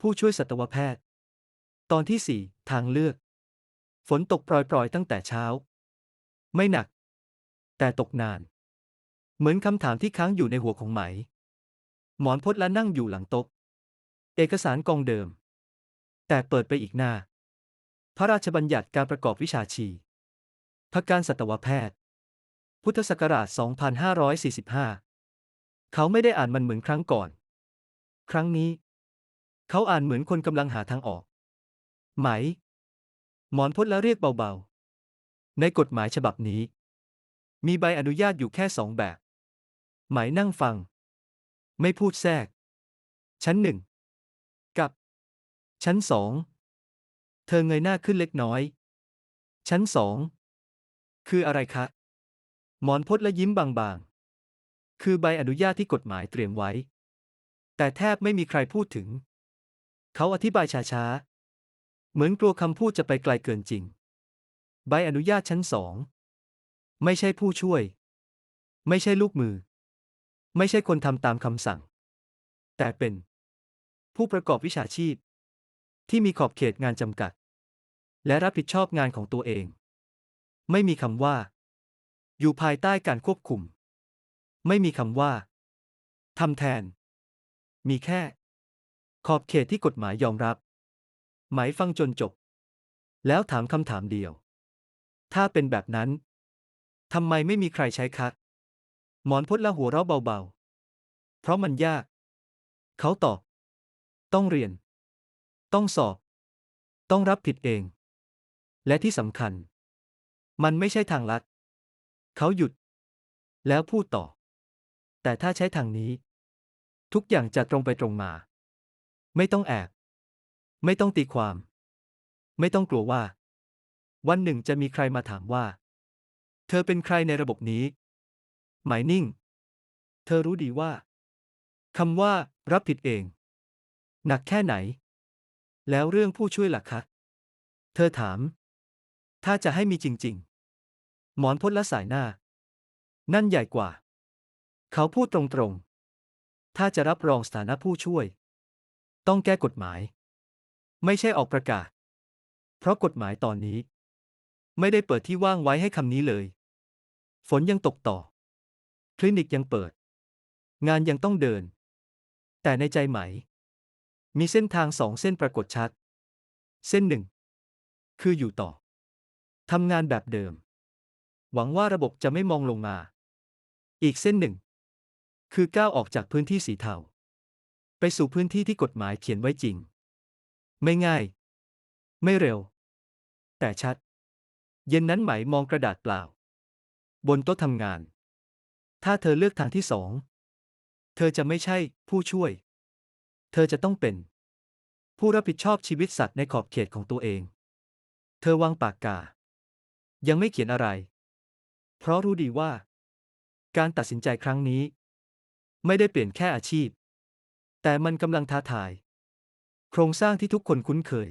ผู้ช่วยสัตวแพทย์ ตอนที่สี่ทางเลือก ฝนตกปรอยๆ ตั้งแต่เช้า ไม่หนัก แต่ตกนาน เหมือนคำถามที่ค้างอยู่ในหัวของไหม หมอนพดและนั่งอยู่หลังโต๊ะเอกสารกองเดิม แต่เปิดไปอีกหน้า พระราชบัญญัติการประกอบวิชาชีพการสัตวแพทย์ พุทธศักราช 2545 เขาไม่ได้อ่านมันเหมือนครั้งก่อน ครั้งนี้ เขาอ่านเหมือนคนกำลังหาทางออก ไหม หมอนพดแล้วเรียกเบาๆ ในกฎหมายฉบับนี้ มีใบอนุญาตอยู่แค่สองแบบ ไหมนั่งฟัง ไม่พูดแทรก ชั้นหนึ่ง กับ ชั้นสอง เธอเงยหน้าขึ้นเล็กน้อย ชั้นสอง คืออะไรคะ หมอนพดและยิ้มบางๆ คือใบอนุญาตที่กฎหมายเตรียมไว้ แต่แทบไม่มีใครพูดถึง เขาอธิบายช้าๆ เหมือนกลัวคำพูดจะไปไกลเกินจริง ใบอนุญาตชั้นสอง ไม่ใช่ผู้ช่วย ไม่ใช่ลูกมือ ไม่ใช่คนทำตามคำสั่ง แต่เป็น ผู้ประกอบวิชาชีพ ที่มีขอบเขตงานจำกัด และรับผิดชอบงานของตัวเอง ไม่มีคำว่า อยู่ภายใต้การควบคุม ไม่มีคำว่าทำแทน มีแค่ ขอบเขตที่กฎหมายยอมรับ หมายฟังจนจบ แล้วถามคำถามเดียว ถ้าเป็นแบบนั้นทำไมไม่มีใครใช้คะหมอนพดละหัวเราะเบาๆ เพราะมันยาก เขาตอบ ต้องเรียน ต้องสอบ ต้องรับผิดเอง และที่สำคัญ มันไม่ใช่ทางลัด เขาหยุด แล้วพูดต่อ แต่ถ้าใช้ทางนี้ ทุกอย่างจะตรงไปตรงมา ไม่ต้องแอบ ไม่ต้องตีความ ไม่ต้องกลัวว่า วันหนึ่งจะมีใครมาถามว่า เธอเป็นใครในระบบนี้ หมายนิ่ง เธอรู้ดีว่าคำว่า รับผิดเอง หนักแค่ไหน แล้วเรื่องผู้ช่วยล่ะคะ เธอถาม ถ้าจะให้มีจริง ๆ หมอนพดและสายหน้า นั่นใหญ่กว่า เขาพูดตรงๆ ถ้าจะรับรองสถานะผู้ช่วย ต้องแก้กฎหมาย ไม่ใช่ออกประกาศ เพราะกฎหมายตอนนี้ ไม่ได้เปิดที่ว่างไว้ให้คำนี้เลย ฝนยังตกต่อ คลินิกยังเปิด งานยังต้องเดิน แต่ในใจไหม มีเส้นทางสองเส้นปรากฏชัด เส้นหนึ่ง คืออยู่ต่อทำงานแบบเดิม หวังว่าระบบจะไม่มองลงมา อีกเส้นหนึ่ง คือก้าวออกจากพื้นที่สีเทา ไปสู่พื้นที่ที่กฎหมายเขียนไว้จริง ไม่ง่าย ไม่เร็ว แต่ชัด เย็นนั้นไหมมองกระดาษเปล่า บนโต๊ะทำงาน ถ้าเธอเลือกทางที่สอง เธอจะไม่ใช่ผู้ช่วย เธอจะต้องเป็น ผู้รับผิดชอบชีวิตสัตว์ในขอบเขตของตัวเอง เธอวางปากกา ยังไม่เขียนอะไร เพราะรู้ดีว่า การตัดสินใจครั้งนี้ ไม่ได้เปลี่ยนแค่อาชีพ แต่มันกำลังท้าทาย โครงสร้างที่ทุกคนคุ้นเคย